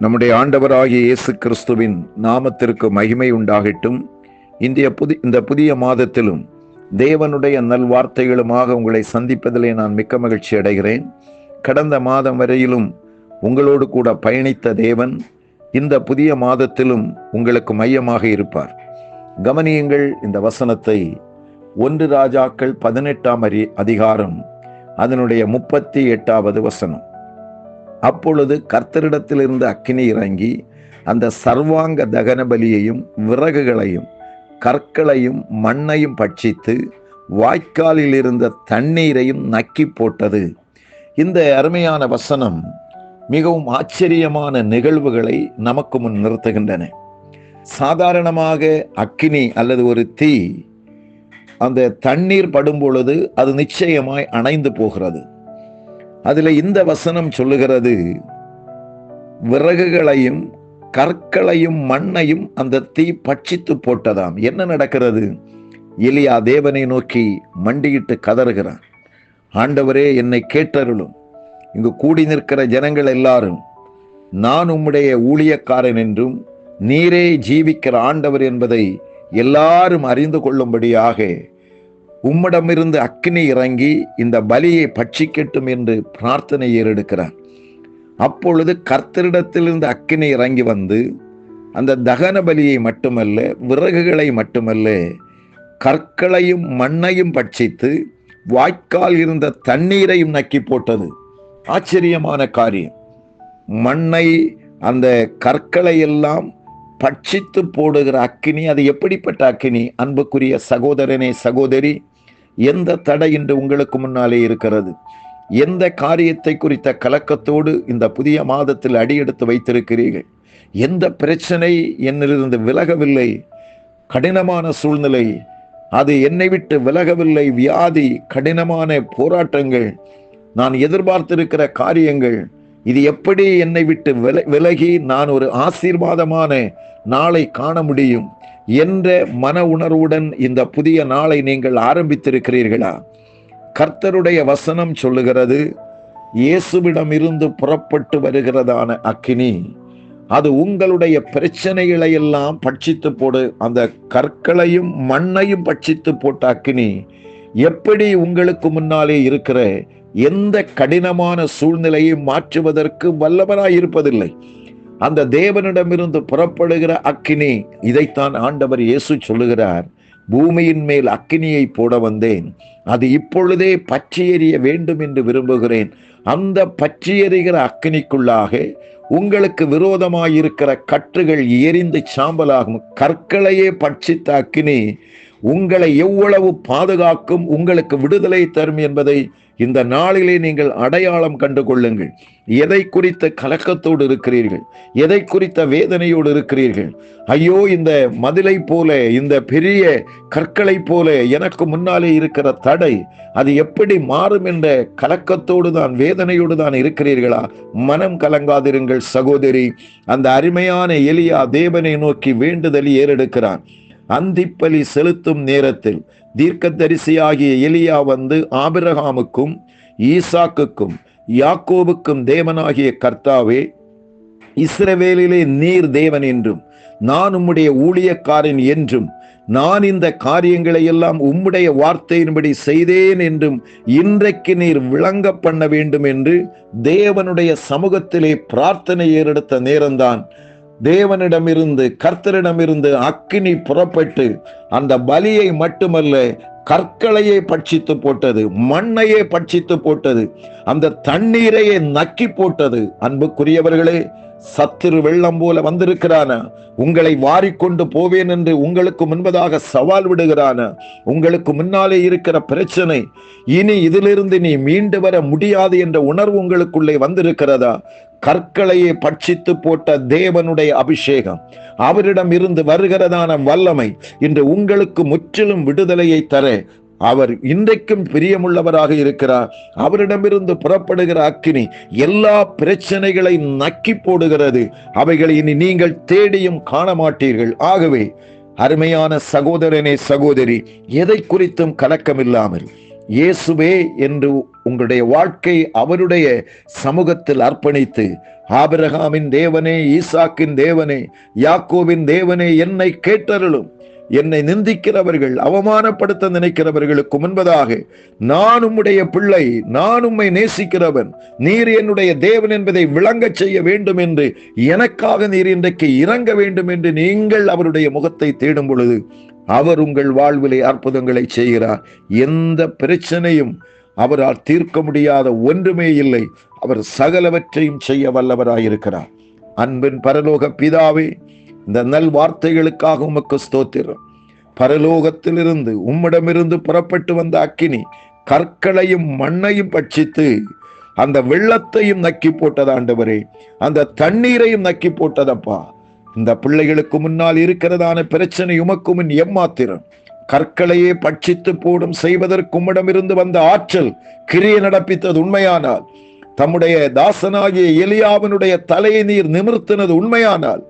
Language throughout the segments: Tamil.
நம்முடைய ஆண்டவராகிய இயேசு கிறிஸ்துவின் நாமத்திற்கு மகிமை உண்டாகட்டும். இந்திய புதி இந்த புதிய மாதத்திலும் தேவனுடைய நல்வார்த்தைகளுமாக உங்களை சந்திப்பதிலே நான் மிக்க மகிழ்ச்சி அடைகிறேன். கடந்த மாதம் வரையிலும் உங்களோடு கூட பயணித்த தேவன் இந்த புதிய மாதத்திலும் உங்களுக்கு மையமாக இருப்பார். கவனியுங்கள் இந்த வசனத்தை ஒன்று ராஜாக்கள் பதினெட்டாம் அரி அதிகாரம் அதனுடைய முப்பத்தி எட்டாவது வசனம். அப்பொழுது கர்த்தரிடத்திலிருந்து அக்கினி இறங்கி அந்த சர்வாங்க தகன பலியையும் விறகுகளையும் கற்களையும் மண்ணையும் பட்சித்து வாய்க்காலில் இருந்த தண்ணீரையும் நக்கி போட்டது. இந்த அருமையான வசனம் மிகவும் ஆச்சரியமான நிகழ்வுகளை நமக்கு முன் நிறுத்துகின்றன. சாதாரணமாக அக்கினி அல்லது ஒரு தீ அந்த தண்ணீர் படும் பொழுது அது நிச்சயமாய் அணைந்து போகிறது. அதில் இந்த வசனம் சொல்லுகிறது. விறகுகளையும் கற்களையும் மண்ணையும் அந்த தீ பட்சித்து போட்டதாம். என்ன நடக்கிறது? எலியா தேவனை நோக்கி மண்டியிட்டு கதறுகிறான். ஆண்டவரே என்னை கேட்டருளும். இங்கு கூடி நிற்கிற ஜனங்கள் எல்லாரும் நான் உம்முடைய ஊழியக்காரன் என்றும் நீரே ஜீவிக்கிற ஆண்டவர் என்பதை எல்லாரும் அறிந்து கொள்ளும்படியாக உம்மிடமிருந்து அக்கினி இறங்கி இந்த பலியை பட்சிக்கட்டும் என்று பிரார்த்தனை ஏறெடுக்கிறார் அப்பொழுது கர்த்தரிடத்திலிருந்து அக்கினி இறங்கி வந்து அந்த தகன பலியை மட்டுமல்ல விறகுகளை மட்டுமல்ல கற்களையும் மண்ணையும் பட்சித்து வாய்க்கால் இருந்த தண்ணீரையும் நக்கி போட்டது. ஆச்சரியமான காரியம். மண்ணை அந்த கற்களை எல்லாம் பட்சித்து போடுகிற அக்கினி அது எப்படிப்பட்ட அக்கினி? அன்புக்குரிய சகோதரனே சகோதரி எந்த தடை இன்று உங்களுக்கு முன்னாலே இருக்கிறது? எந்த காரியத்தை குறித்த கலக்கத்தோடு இந்த புதிய மாதத்தில் அடியெடுத்து வைத்திருக்கிறீர்கள்? எந்த பிரச்சனை என்னிலிருந்து விலகவில்லை? கடினமான சூழ்நிலை. அது என்னை விட்டு விலகவில்லை. வியாதி கடினமான போராட்டங்கள். நான் எதிர்பார்த்திருக்கிற காரியங்கள். இது எப்படி என்னை விட்டு வில விலகி நான் ஒரு ஆசீர்வாதமான நாளை காண முடியும் என்ற மன உணர்வுடன் இந்த புதிய நாளை நீங்கள் ஆரம்பித்திருக்கிறீர்களா? கர்த்தருடைய வசனம் சொல்லுகிறது இயேசுவிடம் இருந்து புறப்பட்டு வருகிறதான அக்கினி. அது உங்களுடைய பிரச்சனைகளை எல்லாம் பட்சித்து போடு அந்த கற்களையும் மண்ணையும் பட்சித்து போட்ட அக்கினி. எப்படி உங்களுக்கு முன்னாலே இருக்கிற எந்த கடினமான சூழ்நிலையை மாற்றுவதற்கு வல்லவராய் இருப்பதில்லை. அந்த தேவனிடமிருந்து புறப்படுகிற அக்கினி இதைத்தான் ஆண்டவர் இயேசு சொல்லுகிறார் பூமியின் மேல் அக்கினியை போட வந்தேன். அது இப்பொழுதே பற்றி எறிய வேண்டும் என்று விரும்புகிறேன். அந்த பற்றி எறிகிற அக்கினிக்குள்ளாக உங்களுக்கு விரோதமாயிருக்கிற கற்றுகள் எரிந்து சாம்பலாகும். கற்களையே பட்சித்த அக்கினி உங்களை எவ்வளவு பாதுகாக்கும் உங்களுக்கு விடுதலை தரும் என்பதை இந்த நாளிலே நீங்கள் அடையாளம் கண்டு கொள்ளுங்கள் எதை குறித்த கலக்கத்தோடு இருக்கிறீர்கள்? எதை குறித்த வேதனையோடு இருக்கிறீர்கள்? ஐயோ இந்த மதிலை போல இந்த பெரிய கற்களை போல எனக்கு முன்னாலே இருக்கிற தடை அது எப்படி மாறும் என்ற கலக்கத்தோடு தான் வேதனையோடு தான் இருக்கிறீர்களா? மனம் கலங்காதிருங்கள் சகோதரி. அந்த அருமையான எலியா தேவனை நோக்கி வேண்டுதல் ஏறெடுக்கிறான். அந்திப்பலி செலுத்தும் நேரத்தில் தீர்க்கதரிசியாகிய எலியா வந்து ஆபிரகாமுக்கும் ஈசாக்குக்கும் யாக்கோபுக்கும் தேவனாகிய கர்த்தாவே இஸ்ரவேலிலே நீர் தேவன் என்றும் நான் உம்முடைய ஊழியக்காரன் என்றும் நான் இந்த காரியங்களை எல்லாம் உம்முடைய வார்த்தையின்படி செய்தேன் என்றும் இன்றைக்கு நீர் விளங்க பண்ண வேண்டும் என்று தேவனுடைய சமூகத்திலே பிரார்த்தனை ஏறெடுத்த நேரம்தான் தேவனிடமிருந்து கர்த்தரிடமிருந்து அக்கினி புறப்பட்டு அந்த பலியை மட்டுமல்ல கற்களையே பட்சித்து போட்டது மண்ணையே பட்சித்து போட்டது அந்த தண்ணீரையே நக்கி போட்டது. அன்புக்குரியவர்களே சத்துரு வெள்ளம் போல வந்திருக்கிறான உங்களை வாரிக்கொண்டு போவேன் என்று உங்களுக்கு முன்பதாக சவால் விடுகிறான உங்களுக்கு முன்னாலே இருக்கிற பிரச்சனை இனி இதிலிருந்து நீ மீண்டு வர முடியாது என்ற உணர்வு உங்களுக்குள்ளே வந்திருக்கிறதா? கற்களையே பட்சித்து போட்ட தேவனுடைய அபிஷேகம். அவரிடம் இருந்து வருகிறதான வல்லமை இன்று உங்களுக்கு முற்றிலும் விடுதலையை தர. அவர் இன்றைக்கும் பிரியமுள்ளவராக இருக்கிறார். அவரிடமிருந்து புறப்படுகிற அக்கினி எல்லா பிரச்சனைகளை நக்கி போடுகிறது. அவைகளை இனி நீங்கள் தேடியும் காண மாட்டீர்கள் ஆகவே அருமையான சகோதரனே சகோதரி எதை குறித்தும் கலக்கமில்லாமல் இயேசுவே என்று உங்களுடைய வாழ்க்கை அவருடைய சமூகத்தில் அர்ப்பணித்து ஆபிரகாமின் தேவனே ஈசாக்கின் தேவனே யாக்கோவின் தேவனே என்னை கேட்டருளும். என்னை நிந்திக்கிறவர்கள் அவமானப்படுத்த நினைக்கிறவர்களுக்கு முன்பதாக நான் உம்முடைய பிள்ளை நான் உம்மை நேசிக்கிறவன் நீர் என்னுடைய தேவன் என்பதை விளங்கச் செய்ய வேண்டும் என்று எனக்காக நீர் இன்றைக்கு இறங்க வேண்டும் என்று நீங்கள் அவருடைய முகத்தை தேடும் பொழுது அவர் உங்கள் வாழ்விலே அற்புதங்களை செய்கிறார். எந்த பிரச்சனையும் அவரால் தீர்க்க முடியாத ஒன்றுமே இல்லை. அவர் சகலவற்றையும் செய்ய வல்லவராயிருக்கிறார். அன்பின் பரலோக பிதாவே இந்த நல் வார்த்தைகளுக்காக உமக்கு ஸ்தோத்திரம். பரலோகத்திலிருந்து உம்மிடமிருந்து புறப்பட்டு வந்த அக்கினி கற்களையும் மண்ணையும் பட்சித்து அந்த வெள்ளத்தையும் நக்கி போட்டது ஆண்டவரே. அந்த தண்ணீரையும் நக்கி போட்டதப்பா. இந்த பிள்ளைகளுக்கு முன்னால் இருக்கிறதான பிரச்சனை உமக்கு முன் எம்மாத்திரம். கற்களையே பட்சித்து போடும் செய்வதற்கு உம்மிடமிருந்து வந்த ஆற்றல் கிரியை நடப்பித்தது உண்மையானால். தம்முடைய தாசனாகிய எலியாவினுடைய தலையை நீர் நிமிர்த்தினது உண்மையானால்.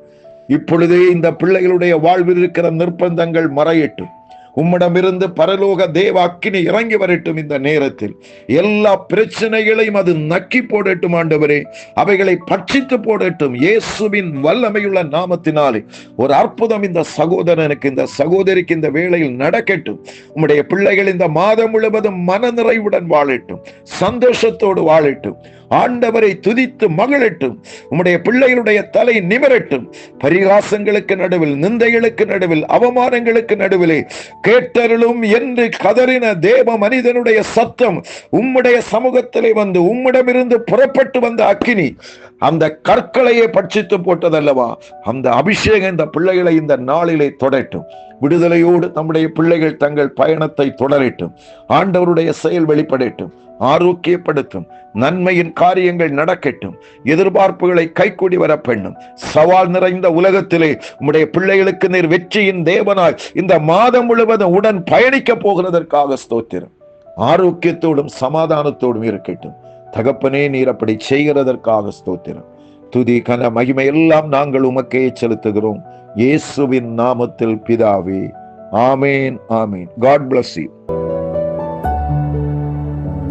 இப்பொழுதே இந்த பிள்ளைகளுடைய வாழ்வில் இருக்கிற நிர்பந்தங்கள் மறையட்டும். உம்மிடமிருந்து பரலோக தேவ அக்கினி இறங்கி வரட்டும் இந்த நேரத்தில். எல்லா பிரச்சனைகளையும் அது நக்கி போடட்டும் ஆண்டவரே. அவைகளை பட்சித்து போடட்டும். இயேசுவின் வல்லமையுள்ள நாமத்தினாலே. ஒரு அற்புதம் இந்த சகோதரனுக்கு இந்த சகோதரிக்கு இந்த வேளையில் நடக்கட்டும். உம்முடைய பிள்ளைகள் இந்த மாதம் முழுவதும் மனநிறைவுடன் வாழட்டும். சந்தோஷத்தோடு வாழட்டும். ஆண்டவரை துதித்து மகிழட்டும். உம்முடைய பிள்ளைகளுடைய தலை நிமிரட்டும். பரிகாசங்களுக்கு நடுவில் நிந்தைகளுக்கு நடுவில் அவமானங்களுக்கு நடுவிலே கேட்டருளும் என்று கதறின தேவ மனிதனுடைய சத்தம் உம்முடைய சமூகத்திலே வந்து உம்மிடமிருந்து புறப்பட்டு வந்த அக்கினி அந்த கற்களையே பட்சித்து போட்டதல்லவா? அந்த அபிஷேகம் இந்த பிள்ளைகளை இந்த நாளிலே தொடட்டும். விடுதலையோடு நம்முடைய பிள்ளைகள் தங்கள் பயணத்தை தொடரட்டும். ஆண்டவருடைய செயல் வெளிப்படட்டும். ஆரோக்கியப்படுத்தும் நன்மையின் காரியங்கள் நடக்கட்டும் எதிர்பார்ப்புகளை கைக்கூடி வர பெண்ணும். சவால் நிறைந்த உலகத்திலே உம்முடைய பிள்ளைகளுக்கு நீர் வெற்றியின் தேவனாய் இந்த மாதம் முழுவதும் உடன் பயணிக்க போகிறதற்காக ஸ்தோத்திரம். ஆரோக்கியத்தோடும் சமாதானத்தோடும் இருக்கட்டும். தகப்பனே நீர் அப்படி செய்கிறதற்காக ஸ்தோத்திரம். துதி கன மகிமை எல்லாம் நாங்கள் உமக்கே செலுத்துகிறோம். இயேசுவின் நாமத்தில் பிதாவே. ஆமேன் ஆமேன். God bless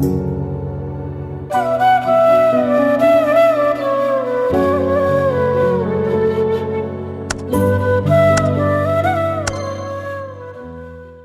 you